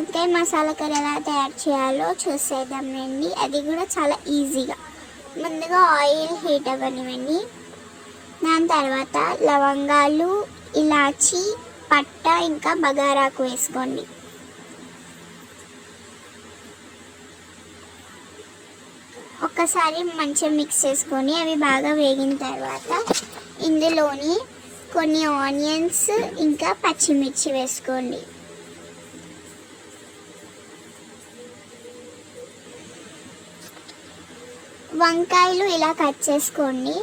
వంకాయ మసాలా కర్రీ ఎలా తయారు చేయాలో చూసేద్దాం రండి. అది కూడా చాలా ఈజీగా. ముందుగా ఆయిల్ హీట్ అవ్వనివ్వండి. దాని తర్వాత లవంగాలు ఇలాచి పట్ట ఇంకా బగారాకు వేసుకోండి. ఒక్కసారి మంచిగా మిక్స్ చేసుకొని అవి బాగా వేగిన తర్వాత ఇందులోని కొన్ని ఆనియన్స్ ఇంకా పచ్చిమిర్చి వేసుకోండి. వంకాయలు ఇలా కట్ చేసుకోండి.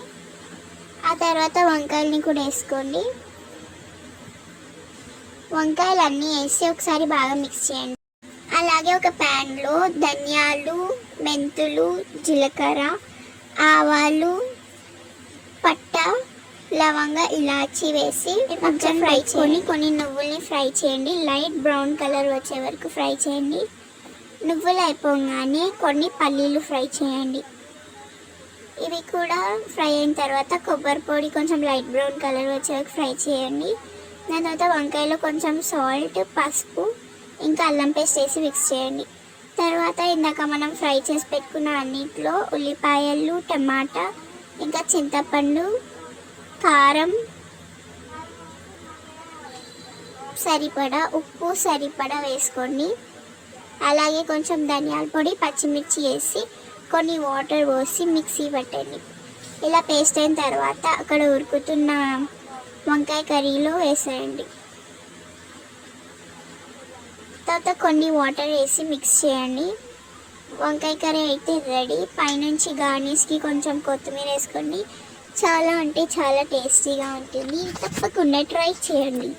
ఆ తర్వాత వంకాయలని కూడా వేసుకోండి. వంకాయలు అన్నీ వేసి ఒకసారి బాగా మిక్స్ చేయండి. అలాగే ఒక ప్యాన్లో ధనియాలు మెంతులు జీలకర్ర ఆవాలు పట్ట లవంగ ఇలాచి వేసి కొంచెం ఫ్రై చేయండి. కొన్ని నువ్వుల్ని ఫ్రై చేయండి. లైట్ బ్రౌన్ కలర్ వచ్చే వరకు ఫ్రై చేయండి. నువ్వులు అయిపోగానే కొన్ని పల్లీలు ఫ్రై చేయండి. ఇవి కూడా ఫ్రై అయిన తర్వాత కొబ్బరి పొడి కొంచెం లైట్ బ్రౌన్ కలర్ వచ్చేవరకు ఫ్రై చేయండి. దాని తర్వాత వంకాయలో కొంచెం సాల్ట్ పసుపు ఇంకా అల్లం పేస్ట్ వేసి మిక్స్ చేయండి. తర్వాత ఇందాక మనం ఫ్రై చేసి పెట్టుకున్న అన్నిట్లో ఉల్లిపాయలు టమాటా ఇంకా చింతపండు కారం సరిపడా ఉప్పు సరిపడా వేసుకోండి. అలాగే కొంచెం ధనియాల పొడి పచ్చిమిర్చి వేసి కొన్ని వాటర్ పోసి మిక్సీ పట్టండి ఇలా పేస్ట్ అయిన తర్వాత అక్కడ ఉరుకుతున్న వంకాయ కర్రీలో వేసేయండి. తర్వాత కొన్ని వాటర్ వేసి మిక్స్ చేయండి. వంకాయ కర్రీ అయితే రెడీ. పైనుంచి గార్నిష్కి కొంచెం కొత్తిమీర వేసుకోండి చాలా అంటే చాలా టేస్టీగా ఉంటుంది. తప్పకుండా ట్రై చేయండి.